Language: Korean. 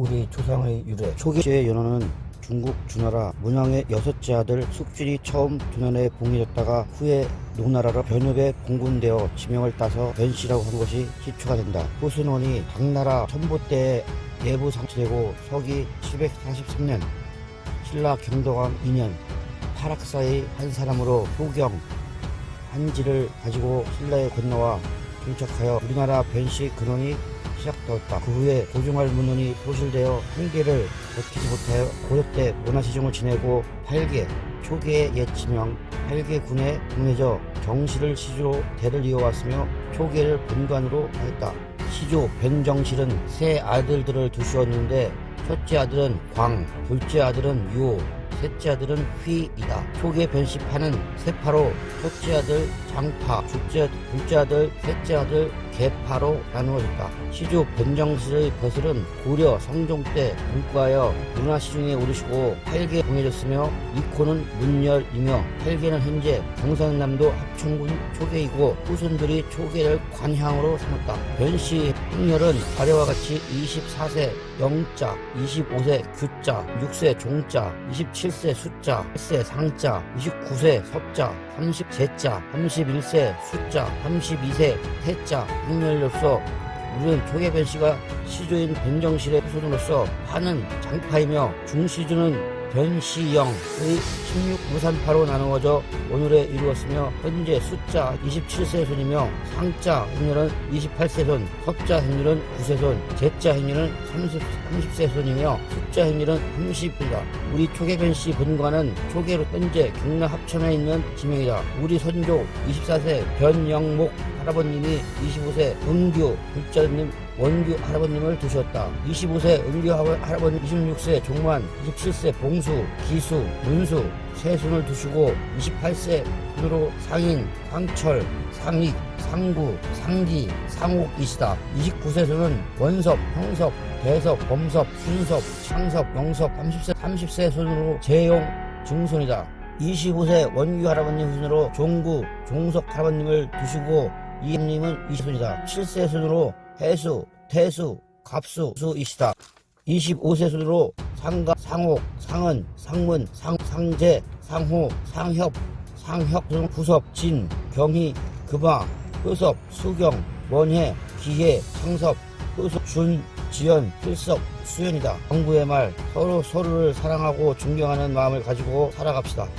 우리 조상의 유래 초기의 연호는 중국 주나라 문왕의 여섯째 아들 숙준이 처음 조난에 봉해졌다가 후에 농나라로 변협에 봉군되어 지명을 따서 변씨라고 한 것이 기초가 된다. 후순원이 당나라 천보 때에 예부 상치되고 서기 743년 신라 경도왕 2년 파락사의 한 사람으로 효경 한지를 가지고 신라에 건너와 정착하여 우리나라 변씨 근원이 시작되었다. 그 후에 고종할 문헌이 소실되어 한계를 버티지 못하여 고려 때 문화시종을 지내고 8개 초기의 옛 지명 8개 군에 봉해져 정실을 시주로 대를 이어왔으며 초계를 본관으로 하였다. 시조 변정실은 세 아들들을 두시었는데 첫째 아들은 광, 둘째 아들은 유, 셋째 아들은 휘이다. 초기의 변씨파는 세파로 첫째 아들 장파, 둘째, 둘째 아들, 셋째 아들 개파로 나누어졌다. 시조 변정실의 벼슬은 고려 성종 때 문과하여 문화시중에 오르시고 8개 봉해졌으며 이코는 문열이며 8개는 현재 경상남도 합천군 초계이고 후손들이 초계를 관향으로 삼았다. 변씨 행렬은 아래와 같이 24세 영자, 25세 규자, 6세 종자, 27세 숫자, 8세 상자, 29세 섭자, 30제자, 31세 숫자, 32세 태자, 행렬로서 우리는 초계변 씨가 시조인 변정실의 후손으로서 파는 장파이며 중시주는 변시영의 16 무산파로 나누어져 오늘에 이루었으며 현재 숫자 27세 손이며 상자 행렬은 28세 손, 섭자 행렬은 9세 손, 제자 행렬은 30, 30세 손이며 숫자 행렬은 30이다. 우리 초계변 씨 본관은 초계로 현재 경남 합천에 있는 지명이다. 우리 선조 24세 변영목 할아버님이 25세 은규 불자님 원규 할아버님을 두셨다. 25세 은규 하- 할아버님, 26세 종만, 27세 봉수, 기수, 문수 세 손을 두시고 28세 손으로 상인, 상철, 상익, 상구, 상기, 상옥이시다. 29세 손은 원섭, 형섭, 대섭, 범섭, 순섭, 창섭, 영섭, 30세, 30세 손으로 재용, 증손이다. 25세 원규 할아버님 손으로 종구, 종석 할아버님을 두시고 이님은 20손이다. 7세 손으로 해수, 태수, 갑수, 수이시다. 25세 손으로 상가, 상옥, 상은, 상문, 상, 상제, 상호, 상협, 상혁, 후섭, 진, 경희, 금화, 효섭, 수경, 원해, 기해, 상섭, 효섭, 준, 지연, 필석, 수연이다. 정부의 말 서로 서로를 사랑하고 존경하는 마음을 가지고 살아갑시다.